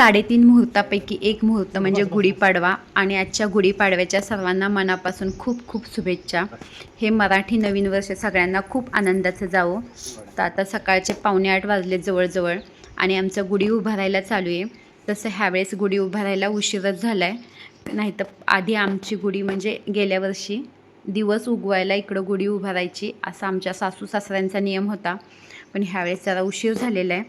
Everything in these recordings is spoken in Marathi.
साडेतीन मुहूर्तापैकी एक मुहूर्त म्हणजे गुढीपाडवा. आणि आजच्या गुढीपाडव्याच्या सर्वांना मनापासून खूप खूप शुभेच्छा. हे मराठी नवीन वर्ष सगळ्यांना खूप आनंदाचं जावं. तर आता सकाळचे पावणे आठ वाजले जवळजवळ. आणि आमचं गुढी उभारायला चालू आहे. तसं ह्यावेळेस गुढी उभारायला उशीरच झाला आहे नाहीतर आधी आमची गुढी म्हणजे गेल्या वर्षी दिवस उगवायला इकडं गुढी उभारायची असा आमच्या सासू सासऱ्यांचा नियम होता. पण ह्यावेळेस जरा उशीर झालेला आहे.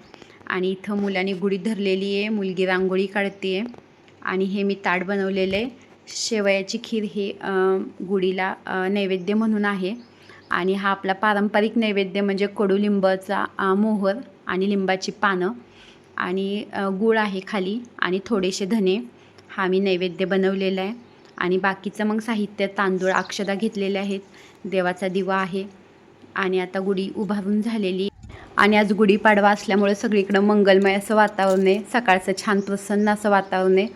आणि इथं मुलांनी गुढी धरलेली आहे मुलगी रांगोळी काढते आहे आणि हे मी ताट बनवलेलं आहे. शेवयाची खीर हे गुढीला नैवेद्य म्हणून आहे आणि हा आपला पारंपरिक नैवेद्य म्हणजे कडुलिंबाचा मोहर आणि लिंबाची पानं आणि गुळ गूळ आहे खाली आणि थोडेसे धने. हा मी नैवेद्य बनवलेला आहे आणि बाकीचं मग साहित्य तांदूळ अक्षदा घेतलेले आहेत. देवाचा दिवा आहे आणि आता गुढी उभारून झालेली आणि आज गुढीपाडवा असल्यामुळे सगळीकडं मंगलमय असं वातावरण आहे. सकाळचं छान प्रसन्न असं वातावरण आहे.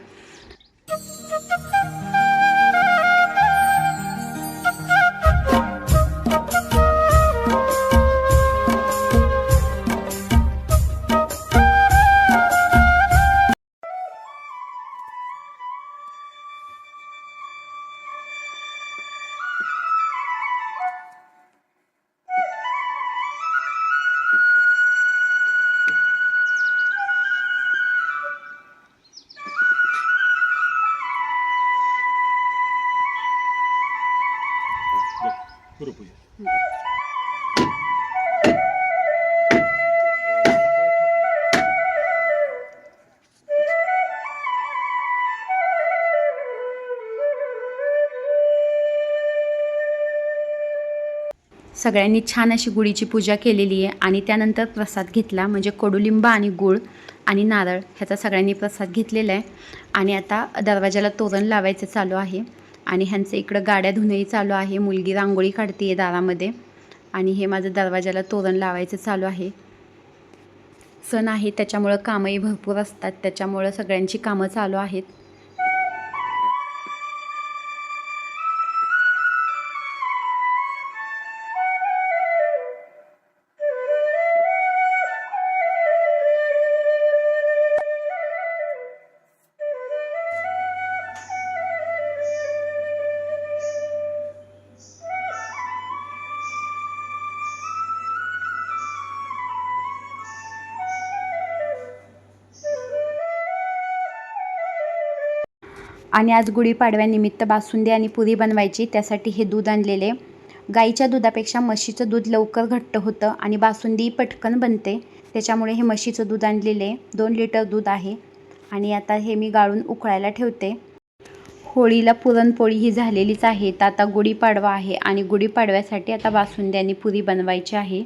सगळ्यांनी छान अशी गुढीची पूजा केलेली आहे आणि त्यानंतर प्रसाद घेतला म्हणजे कडुलिंब आणि गूळ आणि नारळ ह्याचा सगळ्यांनी प्रसाद घेतलेला आहे. आणि आता दरवाजाला तोरण लावायचं चालू आहे आणि ह्यांचं इकडं गाड्या धुणंही चालू आहे. मुलगी रांगोळी काढते आहे दारामध्ये आणि हे माझं दरवाजाला तोरण लावायचं चालू आहे. सण आहे त्याच्यामुळं कामंही भरपूर असतात. त्याच्यामुळं सगळ्यांची कामं चालू आहेत. आणि आज गुढीपाडव्यानिमित्त बासुंदी आणि पुरी बनवायची. त्यासाठी हे दूध आणलेले. गाईच्या दुधापेक्षा म्हशीचं दूध लवकर घट्ट होतं आणि बासुंदी पटकन बनते. त्याच्यामुळे हे म्हशीचं दूध आणलेले. दोन लिटर दूध आहे. आणि आता हे मी गाळून उकळायला ठेवते. होळीला पुरणपोळी ही झालेलीच आहे. तर आता गुढीपाडवा आहे आणि गुढीपाडव्यासाठी आता बासुंदी आणि पुरी बनवायची आहे.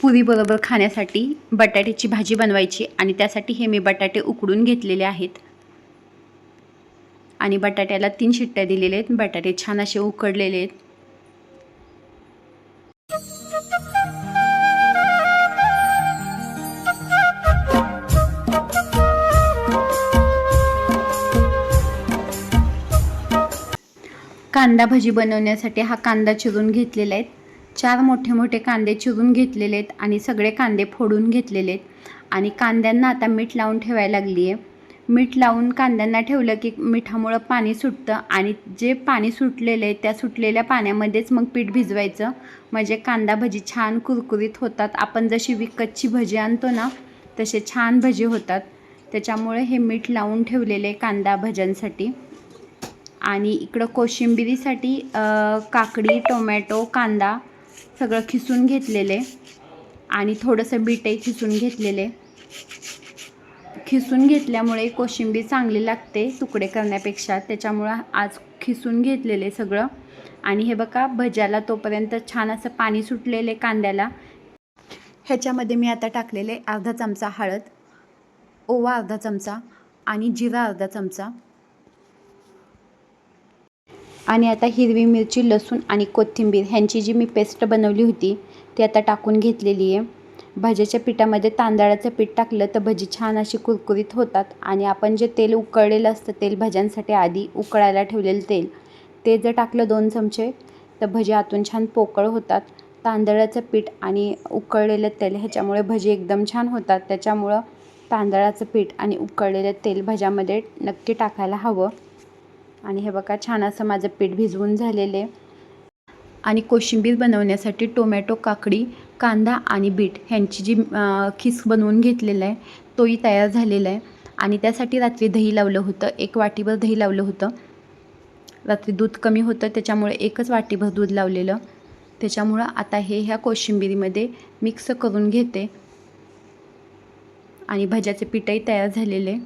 पुरीबरोबर खाण्यासाठी बटाट्याची भाजी बनवायची आणि त्यासाठी हे मी बटाटे उकडून घेतलेले आहेत. आणि बटाट्याला तीन शिट्ट्या दिलेल्या आहेत. बटाटे छान असे उकडलेले आहेत. कांदा भजी बनवण्यासाठी हा कांदा चिरून घेतलेला आहे. चार मोठे मोठे कांदे चिरून घेतलेले आहेत आणि सगळे कांदे फोडून घेतलेले आहेत आणि कांद्यांना आता मीठ लावून ठेवायला लागली आहे मीठ लावून कांद्यांना ठेवलं की मिठामुळं पाणी सुटतं आणि जे पाणी सुटलेलं आहे त्या सुटलेल्या पाण्यामध्येच मग पीठ भिजवायचं. म्हणजे कांदा भजी छान कुरकुरीत होतात. आपण जशी विकतची भजी आणतो ना तसे छान भजी होतात. त्याच्यामुळे हे मीठ लावून ठेवलेले कांदा भज्यांसाठी. आणि इकडं कोशिंबिरीसाठी काकडी टोमॅटो कांदा सगळं खिसून घेतलेले आणि थोडंसं बीटही खिसून घेतलेले. खिसून घेतल्यामुळे कोशिंबीर चांगली लागते तुकडे करण्यापेक्षा. त्याच्यामुळं आज खिसून घेतलेले सगळं. आणि हे बघा भज्याला तोपर्यंत छान असं पाणी सुटलेले कांद्याला. ह्याच्यामध्ये मी आता टाकलेले अर्धा चमचा हळद ओवा अर्धा चमचा आणि जिरा अर्धा चमचा. आणि आता हिरवी मिरची लसूण आणि कोथिंबीर ह्यांची जी मी पेस्ट बनवली होती ती आता टाकून घेतलेली आहे. भज्याच्या पिठामध्ये तांदळाचं पीठ टाकलं तर भजी छान अशी कुरकुरीत होतात आणि आपण जे तेल उकळलेलं असतं तेल भज्यांसाठी आधी उकळायला ठेवलेलं तेल ते जर टाकलं दोन चमचे तर भजी आतून छान पोकळ होतात. तांदळाचं पीठ आणि उकळलेलं तेल ह्याच्यामुळे भजी एकदम छान होतात. त्याच्यामुळं तांदळाचं पीठ आणि उकळलेलं तेल भज्यामध्ये नक्की टाकायला हवं. आणि हे बघा छान असं माझं पीठ भिजवून झालेले. आणि कोशिंबीर बनवण्यासाठी टोमॅटो काकडी कांदा आणि बीट ह्यांची जी खिस खीस बनवून घेतलेला आहे तोही तयार झालेला आहे. आणि त्यासाठी रात्री दही लावलं होतं एक वाटीभर दही लावलं होतं. रात्री दूध कमी होतं त्याच्यामुळे एकच वाटीभर दूध लावलेलं. त्याच्यामुळं आता हे ह्या कोशिंबिरीमध्ये मिक्स करून घेते. आणि भज्याचे पीठही तयार झालेले.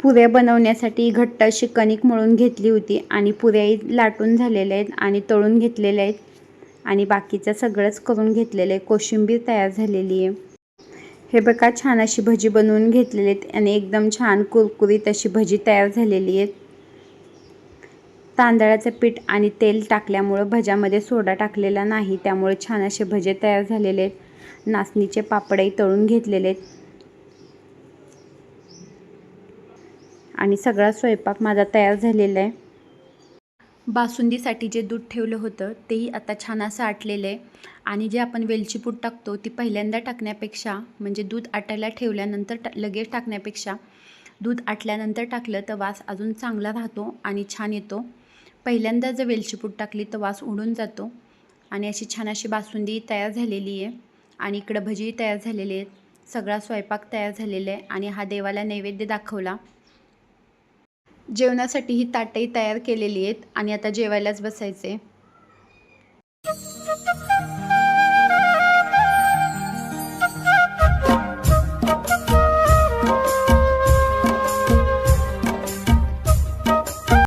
पुऱ्या बनवण्यासाठी घट्ट अशी कणिक मळून घेतली होती आणि पुऱ्याही लाटून झालेल्या आहेत आणि तळून घेतलेल्या आहेत. आणि बाकीचं सगळंच करून घेतलेलं आहे. कोशिंबीर तयार झालेली आहे. हे बघा छान अशी भजी बनवून घेतलेली आहेत आणि एकदम छान कुरकुरीत अशी भजी तयार झालेली आहेत. तांदळाचं पीठ आणि तेल टाकल्यामुळं भज्यामध्ये सोडा टाकलेला नाही त्यामुळे छान असे भजे तयार झालेले आहेत. नाचणीचे पापडही तळून घेतलेले आहेत. आणि सगळा स्वयंपाक माझा तयार झालेला आहे. बासुंदीसाठी जे दूध ठेवलं होतं तेही आता छान असं आटलेलं आहे. आणि जे आपण वेलची पूड टाकतो ती पहिल्यांदा टाकण्यापेक्षा म्हणजे दूध आटायला ठेवल्यानंतर टा लगेच टाकण्यापेक्षा दूध आटल्यानंतर टाकलं तर वास अजून चांगला राहतो आणि छान येतो. पहिल्यांदा जर वेलची पूड टाकली तर वास उडून जातो. आणि अशी छान अशी बासुंदी तयार झालेली आहे. आणि इकडं भजी तयार झालेली आहेत. सगळा स्वयंपाक तयार झालेला आहे. आणि हा देवाला नैवेद्य दाखवला. जेवणासाठी ही ताटही तयार केलेली आहेत आणि आता जेवायलाच बसायचे